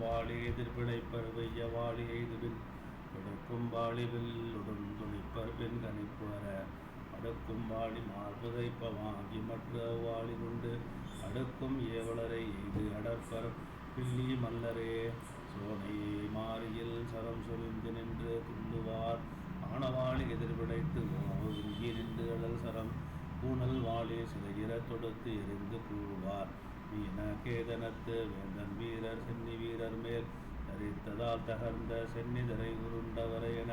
வாழி எதிர்பிழைப்பர் வெய்ய வாழி எய்துவின். கொடுக்கும் வாழிவில் உடன் துணிப்பர் பெண் அடுக்கும் வாழி மார்புதைப்ப வாங்கி மற்ற வாழி கொண்டு அடுக்கும் ஏவலரை எய்து அடற்பர் பில்லி மல்லரே. சோனை மாறியில் சரம் சொரிந்து நின்று துண்டுவார். ஆனவாளி எதிர்விடைத்து ஓங்கி நின்று அழல் சரம். பூனல் வாழி சிதைகிற தொடுத்து எரிந்து கூடுவார். வீணகேதனத்து வேந்தன் வீரர் சென்னி வீரர் மேல் தரித்ததால் தகர்ந்த சென்னிதரை உருண்டவரை என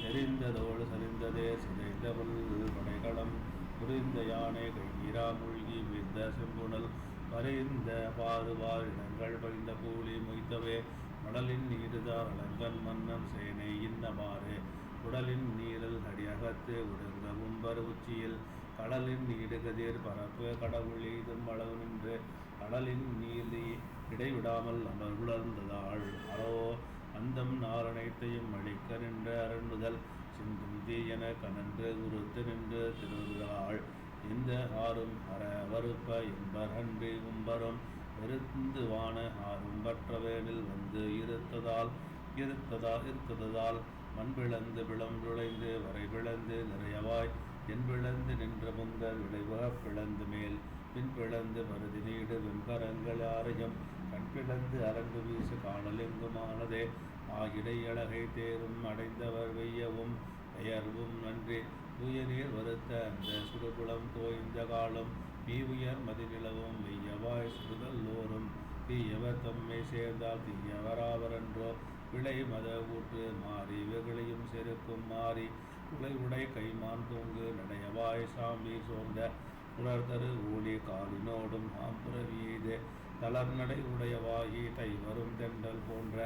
செறிந்ததோடு சரிந்ததே சிதைந்தவள் படைகளம். புரிந்த யானை கையிரா மூழ்கி வீழ்ந்த செம்புணல் வரைந்த பாதுவார் இடங்கள் பறிந்த கூலி மொய்த்தவே மடலின் நீடுதார் அலங்கன் மன்னன் சேனை இன்னமாறு உடலின் நீரல் அடியகத்து உடுங்க உம்பர் உச்சியில் கடலின் நீடுகதிர் பரப்பு கடவுள் எய்தும் கடலின் மீது இடைவிடாமல் அமர்வுளர்ந்ததாள். அரோ அந்தம் நாரனைத்தையும் அழிக்க நின்ற அரண்முதல் சிந்தும் என கனன்று உறுத்து நின்று திருந்தாள் இந்த ஆறும் அற வருப்ப என்பர் அன்றி உம்பரும் பெருந்து வான ஆறும் பற்றவேனில் வந்து இருத்ததால் இருத்ததால் இருத்ததால் மண் பிளந்து பிளம் நுழைந்து வரை பிளந்து நிறையவாய். என் பிளந்து நின்ற முந்தல் விளைவகப் பிளந்து மேல். பின் பிளந்து மருதி நீடு வெண்கரங்கள் ஆரையும். கண் பிளந்து அரங்கு வீசு காணலெங்குமானதே ஆ ஆகிடை அழகை தேரும் அடைந்தவர் வெய்யவும் பெயர்வும் நன்றி. தூயநீர் வருத்த அந்த சுடுகுளம் தோய்ந்த காலம். மீ உயர் மதிநிலவும் வெய்யவாய் சுடுதல்லோரும். தீயவர் தம்மை சேர்ந்தால் தீயவராவரன்றோ விளை மத ஊற்று மாறி இவர்களையும் செருக்கும் மாறி. குலை கைமான் தூங்கு நடையவாய் சாமி சோர்ந்த உணர்தரு ஊழி காலினோடும் ஆம்புரவி எய்து. தளர்நடை உடையவாகி தை வரும் தெண்டல் போன்ற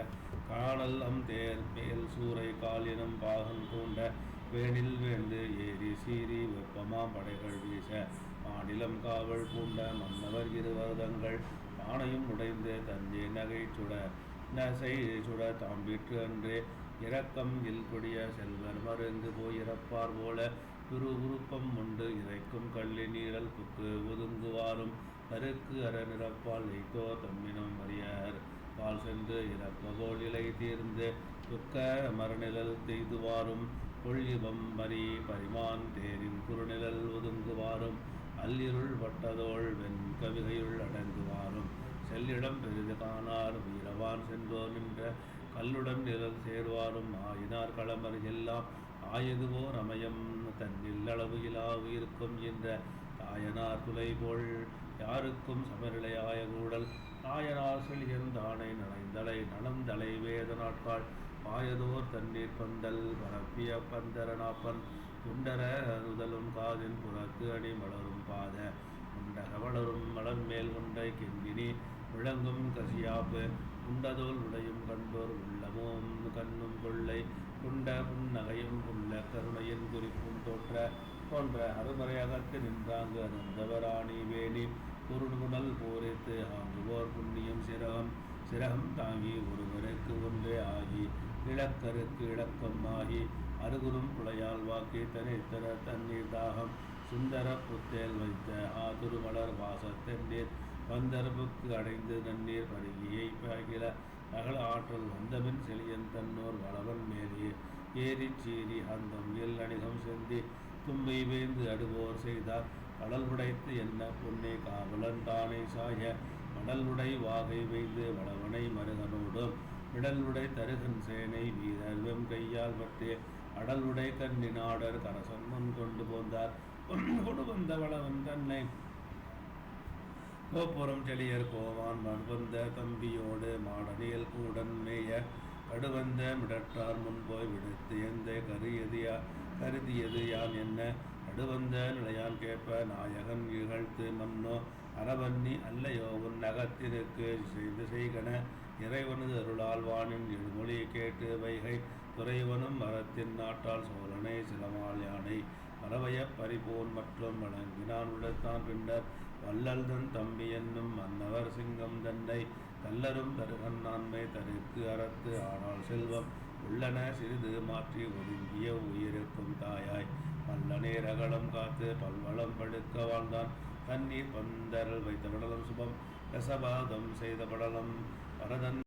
காணல் அம் தேர் மேல் சூறை காலினம் பாகன் தூண்ட வேனில் வேந்து ஏறி சீறி வெப்பமா படைகள் வீச. மாநிலம் காவல் பூண்ட மன்னவர் இருவர்தங்கள் ஆணையும் உடைந்து தஞ்சை நகை சுட நசை சுட தாம்பிற்று அன்றே. இரக்கம் இல்கொடிய செல்வர் மருங்கு போய் இறப்பார் போல துரு உருப்பம் உண்டு. இறைக்கும் கள்ளி நீரல் புக்கு ஒதுங்குவாரும் கருக்கு அற நிறப்பால் வைத்தோ தம்மினம் அறியார் பால் சென்று இறப்பகோல் இலை தீர்ந்து துக்க மரநிழல் தெய்துவாரும். கொள்ளிபம் மறி பரிமான் தேரின் குறுநிழல் ஒதுங்குவாரும். அல்லிருள் வட்டதோள் வெண் கவிகையுள் அடங்குவாரும். செல்லிடம் பெரிது காணார். வீரவான் சென்றோர் நின்ற கல்லுடன் நிழல் சேர்வாரும் ஆயினார் களமர் எல்லாம் ஆயதுவோர் அமையம் தன் அளவு இலா உயிருக்கும் என்ற தாயனார் துளை போல் யாருக்கும் சமநிலையாய கூடல். நாயனார் செழியன் தானை நனைந்தலை நலந்தலை வேத நாட்காள் பாயதோர் தண்ணீர் பந்தல் பரப்பிய பந்தரனாப்பன் குண்டர அருதலும் காதின் புறத்து அணி மலரும் பாத. உண்டக வளரும் மலர் மேல் கொண்டை கெங்கினி விளங்கும் கசியாப்பு. உண்டதோல் உடையும் கண்டோர் உள்ளமும் கண்ணும் கொள்ளை குண்ட புன்னகையும் உள்ள கருணையின் குறிப்பும் தோற்ற போன்ற அருமறையகத்து நின்றாங்க நந்தவராணி வேணி குறுகுடல் போரித்து ஆங்குவோர் புண்ணியம் சிரகம் சிரகம் தாங்கி ஒருவருக்கு ஒன்றே ஆகி இழக்கருக்கு இழக்கம் ஆகி அருகுரும் குளையால் வாக்கி தனித்தர தண்ணீர் தாகம். சுந்தர புத்தேல் வைத்த ஆதுருமலர் வாசத்தென்னீர் வந்தரபுக்கு அடைந்து நன்னீர் பருகியை. பாகில அகல ஆற்றல் வந்தபின் செழியன் தன்னோர் வளவன் மேலே. ஏறிச் சீறி அந்தம் எல் அணிகம் செந்தி தும்பை வேந்து அடுவோர் செய்தார். கடல் உடைத்து என்ன பொன்னே காவலன் தானே சாய. மடல் உடை வாகை வைந்து வளவனை மருகனோடும். விடல் உடை தருகன் சேனை வீரர் வெம் கையால் பற்றே. அடல் உடை கண்ணினாடர் கரசன் முன் கொண்டு போந்தார். கொண்டு வந்த வளவன் தன்னை கோப்புறம் செழியர் கோவான் மண்வந்த தம்பியோடு மாடனியல் கூடன் மேய கடுவந்த மிடற்றார் முன்போய் விடுத்து எந்த கருதியா கருதியது யான் என்ன? அடுவந்த நிலையான் கேட்ப நாயகன் இகழ்த்து மன்னோ அறவன்னி அல்லையோ உன் நகத்திற்கு செய்து செய்கன இறைவனது அருளால் வானின் எழுமொழி கேட்டு வைகை. துறைவனும் மரத்தின் நாட்டால் சோழனை சிலமால் யானை. பறவைய பரிபோன் மற்றும் வழங்கினான் உள்ளத்தான் பின்னர் வல்லல் தன் தம்பி என்னும் மன்னவர் சிங்கம் தண்டை கல்லரும் தருகன் நான்மை தருக்கு அறத்து ஆனால் செல்வம் உள்ளன சிறிது மாற்றி ஒதுங்கிய உயிருக்கும் தாயாய். பல்லனே ரகளம் காத்து பல்வளம் படுக்க வாழ்ந்தான். தண்ணீர் பந்தரல் வைத்த படலம் சுபம். ரசபாதம் செய்த படலம் பரதன்